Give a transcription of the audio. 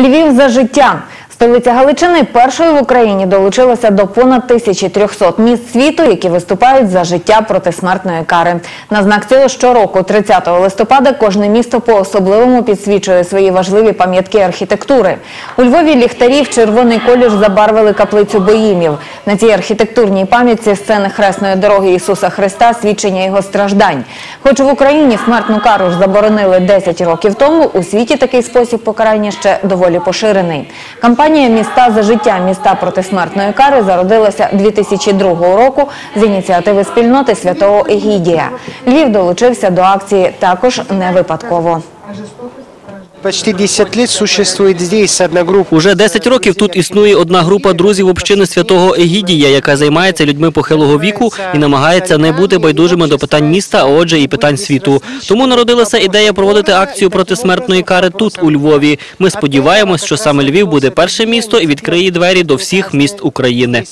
Львів за життя. Столиця Галичини першою в Україні долучилася до понад 1300 міст світу, які виступають за життя проти смертної кари. На знак цього щороку, 30 листопада, кожне місто по-особливому підсвічує свої важливі пам'ятки архітектури. У Львові ліхтарі в червоний колір забарвили каплицю Боїмів. На цій архітектурній пам'ятці сцени хресної дороги Ісуса Христа, свідчення його страждань. Хоч в Україні смертну кару ж заборонили 10 років тому, у світі такий спосіб покарання ще доволі поширений. Кампанія «Міста за життя. Міста проти смертної кари» зародилася 2002 року з ініціативи спільноти святого Егідія. Львів долучився до акції також не випадково. Почти 10 лет существует здесь одна группа. Уже 10 років тут існує одна група друзів общини святого Егідія, яка займається людьми похилого віку і намагається не бути байдужими до питань міста, а отже, і питань світу. Тому народилася ідея проводити акцію проти смертної кари тут, у Львові. Ми сподіваємось, що саме Львів буде перше місто і відкриє двері до всіх міст України.